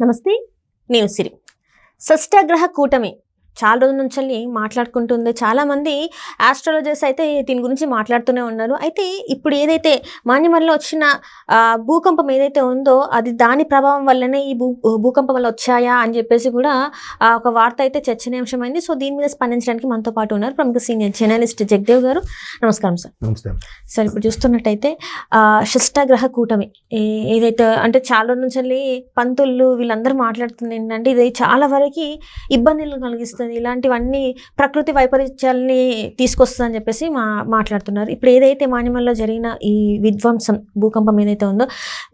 నమస్తే నేను సిరి. షష్టాగ్రహ కూటమి చాలా రోజుల నుంచి మాట్లాడుకుంటుంది చాలామంది ఆస్ట్రాలజర్స్ అయితే దీని గురించి మాట్లాడుతూనే ఉన్నారు. అయితే ఇప్పుడు ఏదైతే మాన్యమల్లో వచ్చిన భూకంపం ఏదైతే ఉందో అది దాని ప్రభావం వల్లనే ఈ భూ భూకంపం వల్ల వచ్చాయా అని చెప్పేసి కూడా ఒక వార్త అయితే చర్చనీయాంశమైంది. సో దీని మీద స్పందించడానికి మనతో పాటు ఉన్నారు ప్రముఖ సీనియర్ జర్నలిస్ట్ జగదేవ్ గారు. నమస్కారం సార్. నమస్తే సార్ ఇప్పుడు చూస్తున్నట్టయితే షష్టాగ్రహ కూటమి. ఏదైతే అంటే చాలా రోజుల నుంచి వెళ్ళి పంతులు వీళ్ళందరూ మాట్లాడుతుంది ఏంటంటే ఇది చాలా వరకు ఇబ్బందులు కలిగిస్తుంది. ఇలాంటివన్నీ ప్రకృతి వైపరీత్యాలని తీసుకొస్తుందని చెప్పేసి మా మాట్లాడుతున్నారు. ఇప్పుడు ఏదైతే మాన్యమల్లో జరిగిన ఈ విధ్వంసం భూకంపం ఏదైతే ఉందో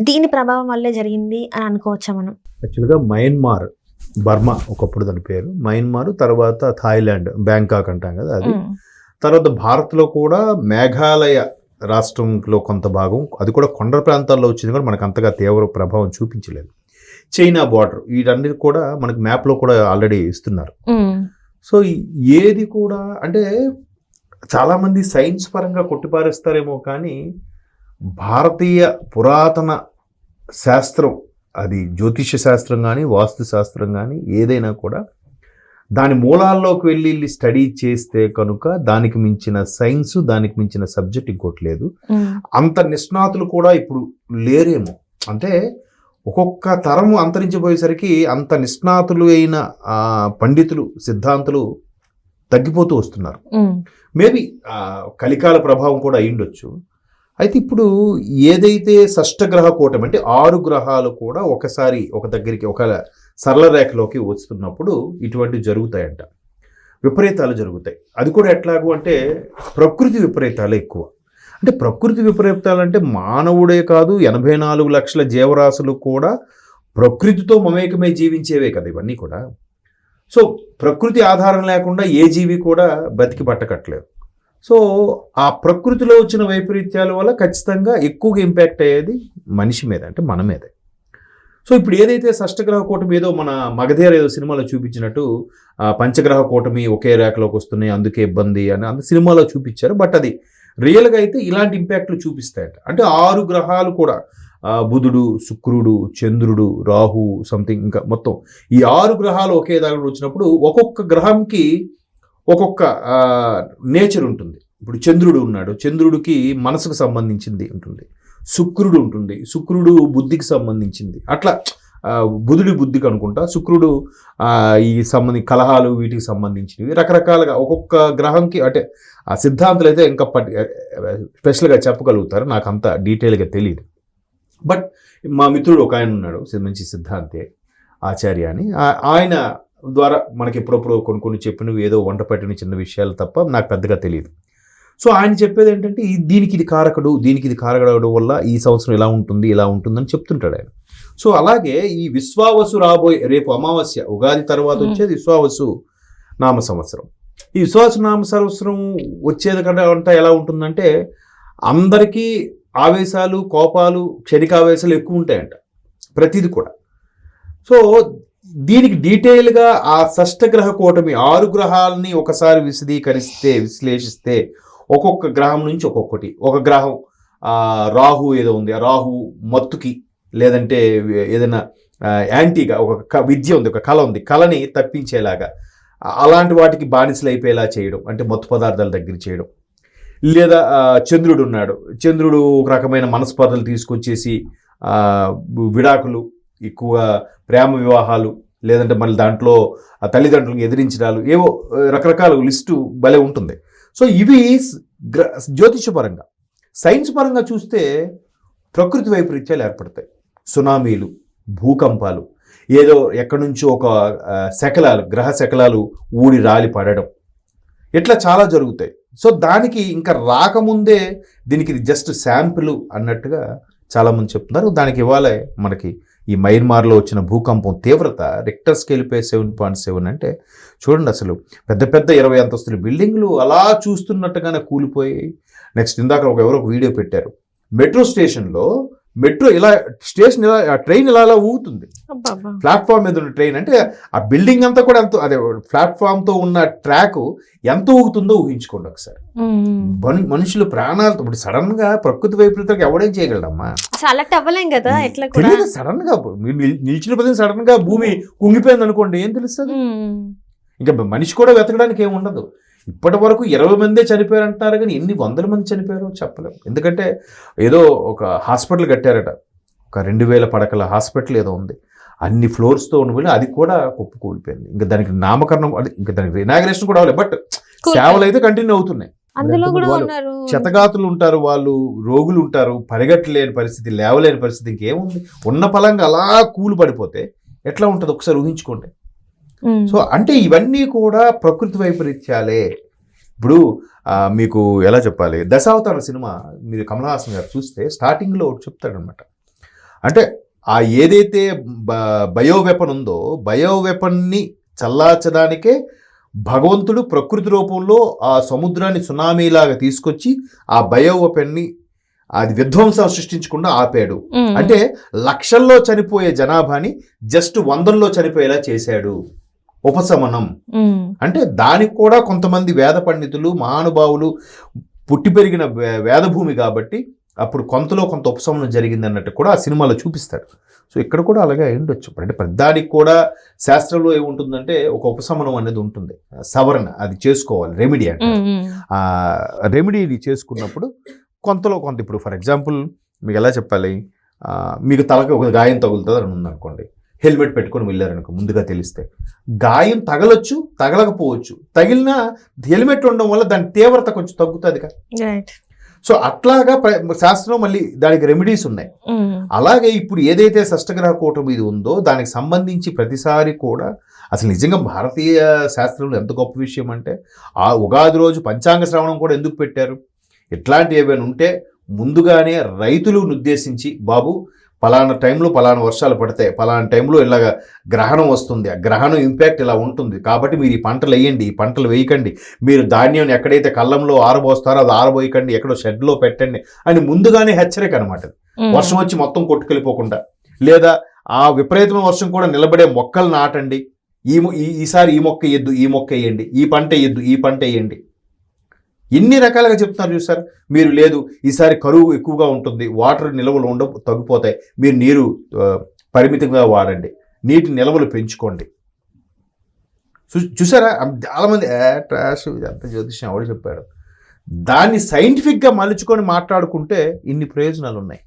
దీని ప్రభావం వల్లే జరిగింది అని అనుకోవచ్చా మనం? యాక్చువల్గా మయన్మార్ బర్మా ఒకప్పుడు దాని పేరు. మయన్మార్ తర్వాత థాయిలాండ్ బ్యాంకాక్ అంటాం కదా అది. తర్వాత భారత్లో కూడా మేఘాలయ రాష్ట్రంలో కొంత భాగం అది కూడా కొండ ప్రాంతాల్లో వచ్చింది కూడా మనకు అంతగా తీవ్ర ప్రభావం చూపించలేదు. చైనా బార్డర్. వీటన్నిటి కూడా మనకి మ్యాప్లో కూడా ఆల్రెడీ ఇస్తున్నారు. సో ఏది కూడా అంటే చాలామంది సైన్స్ పరంగా కొట్టిపారేస్తారేమో కానీ భారతీయ పురాతన శాస్త్రం అది జ్యోతిష శాస్త్రం కానీ వాస్తు శాస్త్రం కానీ ఏదైనా కూడా దాని మూలాల్లోకి వెళ్ళి వెళ్ళి స్టడీ చేస్తే కనుక దానికి మించిన సైన్స్ దానికి మించిన సబ్జెక్ట్ ఇంకోటి లేదు. అంత నిష్ణాతులు కూడా ఇప్పుడు లేరేమో. అంటే ఒక్కొక్క తరము అంతరించిపోయేసరికి అంత నిష్ణాతులు అయిన పండితులు సిద్ధాంతులు తగ్గిపోతూ వస్తున్నారు. మేబీ కలికాల ప్రభావం కూడా అయ్యుండొచ్చు. అయితే ఇప్పుడు ఏదైతే షష్టగ్రహ కూటమి అంటే ఆరు గ్రహాలు కూడా ఒకసారి ఒక దగ్గరికి ఒక సరళ రేఖలోకి వస్తున్నప్పుడు ఇటువంటివి జరుగుతాయంట. విపరీతాలు జరుగుతాయి. అది కూడా ఎట్లాగూ అంటే ప్రకృతి విపరీతాలు ఎక్కువ. అంటే ప్రకృతి విపరీతాలు అంటే మానవుడే కాదు ఎనభై నాలుగు లక్షల జీవరాశులు కూడా ప్రకృతితో మమేకమై జీవించేవే కదా ఇవన్నీ కూడా. సో ప్రకృతి ఆధారం లేకుండా ఏ జీవి కూడా బతికి పట్టకట్లేదు. సో ఆ ప్రకృతిలో వచ్చిన వైపరీత్యాల వల్ల ఖచ్చితంగా ఎక్కువగా ఇంపాక్ట్ అయ్యేది మనిషి మీద అంటే మన మీదే. సో ఇప్పుడు ఏదైతే షష్టగ్రహ కూటమి ఏదో మన మగధీర ఏదో సినిమాలో చూపించినట్టు పంచగ్రహ కూటమి ఒకే రేఖలోకి వస్తున్నాయి అందుకే ఇబ్బంది అని అంత సినిమాలో చూపించారు బట్ అది రియల్గా అయితే ఇలాంటి ఇంపాక్ట్లు చూపిస్తాయట. అంటే ఆరు గ్రహాలు కూడా బుధుడు శుక్రుడు చంద్రుడు రాహు సంథింగ్ ఇంకా మొత్తం ఈ ఆరు గ్రహాలు ఒకే దగ్గర వచ్చినప్పుడు ఒక్కొక్క గ్రహంకి ఒక్కొక్క నేచర్ ఉంటుంది. ఇప్పుడు చంద్రుడు ఉన్నాడు. చంద్రుడికి మనసుకు సంబంధించింది ఉంటుంది. శుక్రుడు ఉంటుంది. శుక్రుడు బుద్ధికి సంబంధించింది. అట్లా బుధుడి బుద్ధికి అనుకుంటా శుక్రుడు ఈ సంబంధి కలహాలు వీటికి సంబంధించినవి. రకరకాలుగా ఒక్కొక్క గ్రహంకి అంటే ఆ సిద్ధాంతులు అయితే ఇంకా పట్టి స్పెషల్గా చెప్పగలుగుతారు నాకు అంత డీటెయిల్గా తెలియదు బట్ మా మిత్రుడు ఒక ఆయన ఉన్నాడు మంచి సిద్ధాంతే ఆచార్య అని ఆయన ద్వారా మనకి ఎప్పుడప్పుడు కొన్ని కొన్ని చెప్పినవి ఏదో వంట పట్టిన చిన్న విషయాలు తప్ప నాకు పెద్దగా తెలియదు సో ఆయన చెప్పేది ఏంటంటే దీనికి ఇది కారకుడు దీనికి ఇది కారకుడు వల్ల ఈ సంవత్సరం ఇలా ఉంటుంది ఇలా ఉంటుందని చెప్తుంటాడు ఆయన. సో అలాగే ఈ విశ్వావసు రాబోయే రేపు అమావాస్య ఉగాది తర్వాత. వచ్చేది విశ్వావసు నామ సంవత్సరం. ఈ విశ్వాస నామ సంవత్సరం వచ్చేది కంటే ఎలా ఉంటుందంటే అందరికీ ఆవేశాలు కోపాలు క్షణికావేశాలు ఎక్కువ ఉంటాయంట ప్రతిది కూడా. సో దీనికి డీటెయిల్గా ఆ షష్టగ్రహ కూటమి ఆరు గ్రహాలని ఒకసారి విశదీకరిస్తే విశ్లేషిస్తే ఒక్కొక్క గ్రహం నుంచి ఒక్కొక్కటి. ఒక గ్రహం రాహు ఏదో ఉంది ఆ రాహు మత్తుకి లేదంటే ఏదైనా యాంటీగా ఒక క- విద్య ఉంది ఒక కళ ఉంది. కళని తప్పించేలాగా అలాంటి వాటికి బానిసలు అయిపోయేలా చేయడం అంటే మత్తు పదార్థాల దగ్గర చేయడం. లేదా చంద్రుడు ఉన్నాడు. చంద్రుడు ఒక రకమైన మనస్పర్ధలు తీసుకొచ్చేసి విడాకులు ఎక్కువ ప్రేమ వివాహాలు లేదంటే మళ్ళీ దాంట్లో తల్లిదండ్రులను ఎదిరించడాలు ఏవో రకరకాల లిస్టు భలే ఉంటుంది. సో ఇవి జ్యోతిష్యపరంగా జ్యోతిషపరంగా. సైన్స్ పరంగా చూస్తే ప్రకృతి వైపరీత్యాలు ఏర్పడతాయి. సునామీలు భూకంపాలు ఏదో ఎక్కడి నుంచో ఒక శకలాలు గ్రహ శకలాలు ఊడి రాలి పడడం. ఇట్లా చాలా జరుగుతాయి. సో దానికి ఇంకా రాకముందే దీనికి ఇది జస్ట్ శాంపిల్ అన్నట్టుగా చాలామంది చెప్తున్నారు. దానికి ఇవాళ మనకి ఈ మయన్మార్లో వచ్చిన భూకంపం తీవ్రత రిక్టర్ స్కేల్పై సెవెన్ పాయింట్ సెవెన్ అంటే చూడండి అసలు పెద్ద పెద్ద ఇరవై అంతస్తుల బిల్డింగ్లు అలా చూస్తున్నట్టుగానే కూలిపోయి నెక్స్ట్ ఇందాక ఒక ఎవరో ఒక వీడియో పెట్టారు. మెట్రో స్టేషన్లో మెట్రో ఇలా స్టేషన్ ఇలా ట్రైన్ ఇలా ఇలా ఊగుతుంది. ప్లాట్ఫామ్ మీద ఉన్న ట్రైన్ అంటే ఆ బిల్డింగ్ అంతా కూడా ఎంత అదే ప్లాట్ఫామ్తో ఉన్న ట్రాక్ ఎంత ఊగుతుందో ఊహించుకోండి ఒకసారి. మనుషులు ప్రాణాలతో ఇప్పుడు సడన్గా ప్రకృతి వైపరీతకు ఎవడేం చేయగలడమ్మా కదా తెలియదు సడన్గా నిలిచిన ప్రదేశం సడన్గా భూమి కుంగిపోయింది అనుకోండి ఏం తెలుస్తుంది. ఇంకా మనిషి కూడా వెతకడానికి ఏం ఉండదు. ఇప్పటి వరకు ఇరవై మందే చనిపోయారు అంటున్నారు కానీ ఎన్ని వందల మంది చనిపోయారో చెప్పలేము ఎందుకంటే ఏదో ఒక హాస్పిటల్ కట్టారట. ఒక రెండు వేల పడకల హాస్పిటల్ ఏదో ఉంది. అన్ని ఫ్లోర్స్తో ఉండి అది కూడా కుప్పు కూలిపోయింది. ఇంకా దానికి నామకరణం ఇంకా దానికి ఇనాగ్రేషన్ కూడా అవ్వలేదు. బట్ సేవలు అయితే కంటిన్యూ అవుతున్నాయి. అందులో కూడా వాళ్ళు ఉన్నారు. క్షతగాతులు ఉంటారు వాళ్ళు రోగులు ఉంటారు పరిగెట్టలేని పరిస్థితి లేవలేని పరిస్థితి ఇంకేముంది? ఉన్న పలంగా అలా కూలు పడిపోతే ఎట్లా ఉంటుంది? ఒకసారి ఊహించుకోండి. సో అంటే ఇవన్నీ కూడా ప్రకృతి వైపరీత్యాలే. ఇప్పుడు మీకు ఎలా చెప్పాలి? దశావతార సినిమా మీరు కమల్ హాసన్ గారు చూస్తే స్టార్టింగ్లో ఒకటి చెప్తాడనమాట అంటే ఆ ఏదైతే బయో వెపన్ ఉందో బయో వెపన్ని చల్లార్చడానికే భగవంతుడు ప్రకృతి రూపంలో ఆ సముద్రాన్ని సునామీలాగా తీసుకొచ్చి ఆ బయో వెపన్ని అది విధ్వంసం సృష్టించకుండా ఆపాడు. అంటే లక్షల్లో చనిపోయే జనాభాని జస్ట్ వందల్లో చనిపోయేలా చేశాడు. ఉపశమనం. అంటే దానికి కూడా కొంతమంది వేద పండితులు మహానుభావులు పుట్టి పెరిగిన వే- వేదభూమి కాబట్టి అప్పుడు కొంతలో కొంత ఉపశమనం జరిగింది అన్నట్టు కూడా ఆ సినిమాలో చూపిస్తాడు సో ఇక్కడ కూడా అలాగే అయి ఉండొచ్చు. అంటే ప్రతిదానికి కూడా శాస్త్రంలో ఏముంటుందంటే ఒక ఉపశమనం అనేది ఉంటుంది. సవరణ అది చేసుకోవాలి రెమెడీ అంటే. ఆ రెమెడీని చేసుకున్నప్పుడు కొంతలో కొంత ఇప్పుడు ఫర్ ఎగ్జాంపుల్ మీకు ఎలా చెప్పాలి? మీకు తలకి ఒక గాయం తగులుతుంది అని ఉందనుకోండి. హెల్మెట్ పెట్టుకొని వెళ్ళారనుకో ముందుగా తెలిస్తే. గాయం తగలొచ్చు తగలకపోవచ్చు. తగిలిన హెల్మెట్ ఉండడం వల్ల దాని తీవ్రత కొంచెం తగ్గుతుంది కదా. సో అట్లాగా శాస్త్రం మళ్ళీ దానికి రెమెడీస్ ఉన్నాయి. అలాగే ఇప్పుడు ఏదైతే షష్టగ్రహ కూటమి ఇది ఉందో దానికి సంబంధించి ప్రతిసారి కూడా అసలు నిజంగా భారతీయ శాస్త్రంలో ఎంత గొప్ప విషయం అంటే ఆ ఉగాది రోజు పంచాంగ శ్రవణం కూడా ఎందుకు పెట్టారు? ఇట్లాంటివి ఏమైనా ఉంటే ముందుగానే రైతులను ఉద్దేశించి బాబు పలానా టైంలో పలానా వర్షాలు పడతాయి పలానా టైంలో ఇలాగ గ్రహణం వస్తుంది. ఆ గ్రహణం ఇంపాక్ట్ ఇలా ఉంటుంది. కాబట్టి మీరు ఈ పంటలు వేయండి ఈ పంటలు వేయకండి. మీరు ధాన్యం ఎక్కడైతే కళ్ళంలో ఆరబోస్తారో అది ఆరబోయకండి ఎక్కడో షెడ్లో పెట్టండి అని ముందుగానే హెచ్చరిక అనమాట. వర్షం వచ్చి మొత్తం కొట్టుకెళ్ళిపోకుండా. లేదా ఆ విపరీతమైన వర్షం కూడా నిలబడే మొక్కలు నాటండి. ఈ ఈసారి ఈ మొక్క ఎద్దు ఈ మొక్క వేయండి ఈ పంట ఎద్దు ఈ పంట వేయండి. ఎన్ని రకాలుగా చెప్తున్నారు చూసారు మీరు లేదు ఈసారి కరువు ఎక్కువగా ఉంటుంది వాటర్ నిల్వలు ఉండ తగ్గిపోతాయి. మీరు నీరు పరిమితంగా వాడండి. నీటి నిల్వలు పెంచుకోండి. చూ- చూసారా? చాలామంది అంత ట్రాష్ జ్యోతిష్యం ఎవడు చెప్పాడు. దాన్ని సైంటిఫిక్గా మలుచుకొని మాట్లాడుకుంటే ఇన్ని ప్రయోజనాలు ఉన్నాయి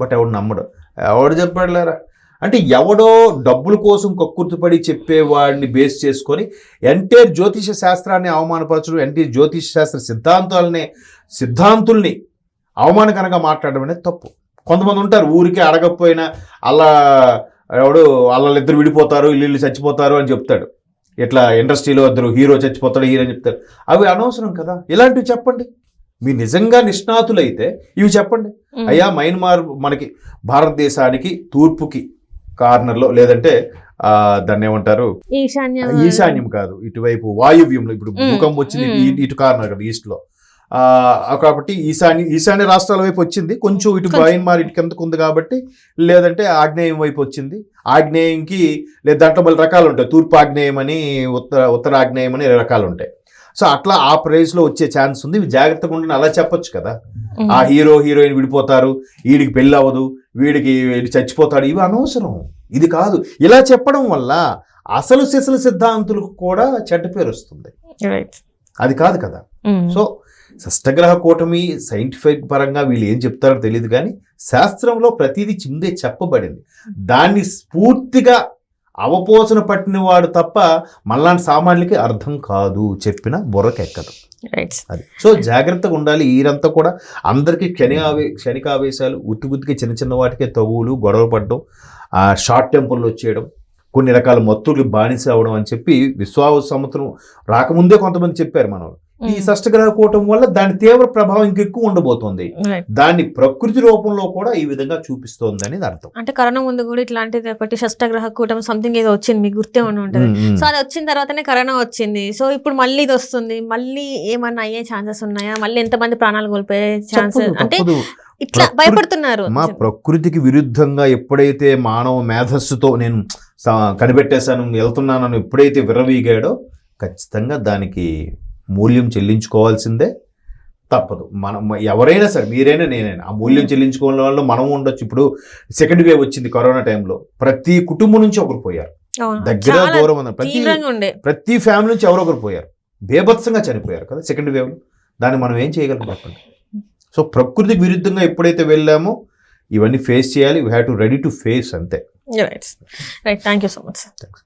బట్ ఎవడు నమ్మడు. ఎవడు చెప్పాడులేరా? అంటే ఎవడో డబ్బుల కోసం కక్కుర్తిపడి చెప్పేవాడిని బేస్ చేసుకొని ఎంటైర్ జ్యోతిష శాస్త్రాన్ని అవమానపరచడం ఎంటైర్ జ్యోతిష శాస్త్ర సిద్ధాంతాలని సిద్ధాంతుల్ని అవమానకరంగా మాట్లాడడం అనేది తప్పు. కొంతమంది ఉంటారు ఊరికే అడగకపోయినా అలా ఎవడు వాళ్ళిద్దరు విడిపోతారు వీళ్ళు చచ్చిపోతారు అని చెప్తాడు. ఇట్లా ఇండస్ట్రీలో ఇద్దరు హీరో చచ్చిపోతాడు హీరో అని చెప్తారు అవి అనవసరం కదా. ఇలాంటివి చెప్పండి. మీరు నిజంగా నిష్ణాతులైతే ఇవి చెప్పండి. అయ్యా మయన్మార్ మనకి భారతదేశానికి తూర్పుకి కార్నర్లో లేదంటే ఆ, దాన్ని ఏమంటారు? ఈశాన్య ఈశాన్యం కాదు. ఇటువైపు వాయువ్యంలో ఇప్పుడు. భూకంపం వచ్చింది. ఇటు- కార్నర్ కదా ఈస్ట్లో. ఆ, కాబట్టి ఈశాన్య ఈశాన్య రాష్ట్రాల వైపు వచ్చింది. కొంచెం ఇటు. మయన్మార్ ఇటు కిందకు ఉంది కాబట్టి లేదంటే ఆగ్నేయం వైపు వచ్చింది. ఆగ్నేయంకి లేదా దాంట్లో మళ్ళీ రకాలు ఉంటాయి. తూర్పు ఆగ్నేయం అని ఉత్తర ఉత్తర ఆగ్నేయం అని రకాలు ఉంటాయి. సో అట్లా ఆ ప్రైజ్లో వచ్చే ఛాన్స్ ఉంది. ఇవి జాగ్రత్తగా ఉండని అలా చెప్పొచ్చు కదా. ఆ హీరో హీరోయిన్ విడిపోతారు. వీడికి పెళ్ళి అవ్వదు వీడికి వీడి చచ్చిపోతాడు. ఇవి అనవసరం. ఇది కాదు. ఇలా చెప్పడం వల్ల అసలు సిసలు సిద్ధాంతులకు కూడా చెడ్డ పేరు వస్తుంది. అది కాదు కదా. సో షష్టగ్రహ కూటమి సైంటిఫిక్ పరంగా వీళ్ళు ఏం చెప్తారో తెలియదు కానీ శాస్త్రంలో ప్రతిదీ చిందే చెప్పబడింది. దాన్ని స్ఫూర్తిగా అవపోసన పట్టినవాడు తప్ప మళ్ళాంటి సామాన్యులకి అర్థం కాదు చెప్పిన బుర్రకెక్కదు. అది. సో జాగ్రత్తగా ఉండాలి. ఈరంతా కూడా అందరికీ క్షణికావే క్షణికావేశాలు ఉత్తి ఉత్తికి చిన్న చిన్న వాటికే తగువులు గొడవ పడడం షార్ట్ టెంపుల్లో వచ్చేయడం కొన్ని రకాల మత్తులు బానిస అవడం అని చెప్పి విశ్వాస సంవత్సరం రాకముందే కొంతమంది చెప్పారు మనం ఈ షష్టగ్రహ కూటమి వల్ల దాని తీవ్ర ప్రభావం ఇంకెక్కువ ఉండబోతోంది. దాన్ని ప్రకృతి రూపంలో కూడా ఈ విధంగా చూపిస్తోంది అనేది అర్థం. అంటే కరోనా ముందు కూడా ఇట్లాంటిది ఒకటి షష్టగ్రహ కూటమి సంథింగ్ ఏదో వచ్చింది మీకు గుర్తే ఉండి ఉంటుంది. సో అది వచ్చిన తర్వాతనే కరోనా వచ్చింది. సో ఇప్పుడు మళ్ళీ ఇది వస్తుంది. మళ్ళీ ఏమన్నా అయ్యే ఛాన్సెస్ ఉన్నాయా? మళ్ళీ ఎంతమంది ప్రాణాలు కోల్పోయే ఛాన్సెస్? అంటే. ఇట్లా భయపడుతున్నారు. మా ప్రకృతికి విరుద్ధంగా ఎప్పుడైతే మానవ మేధస్సుతో నేను కనిపెట్టేశాను వెళ్తున్నానని ఎప్పుడైతే విర్రవీగాడో ఖచ్చితంగా దానికి మూల్యం చెల్లించుకోవాల్సిందే తప్పదు. మనం ఎవరైనా సరే మీరైనా నేనైనా ఆ మూల్యం చెల్లించుకోవడం వల్ల మనం ఉండొచ్చు. ఇప్పుడు సెకండ్ వేవ్ వచ్చింది కరోనా టైంలో ప్రతి కుటుంబం నుంచి ఒకరు పోయారు. దగ్గర దూరం అన్న ప్రతి ప్రతి ఫ్యామిలీ నుంచి ఎవరో ఒకరు పోయారు. బేభత్సంగా చనిపోయారు కదా సెకండ్ వేవ్ దాన్ని మనం ఏం చేయగలం చెప్పండి? సో ప్రకృతికి విరుద్ధంగా ఎప్పుడైతే వెళ్ళామో ఇవన్నీ ఫేస్ చేయాలి. We have to ready to face అంతే. Right right thank you so much Thanks.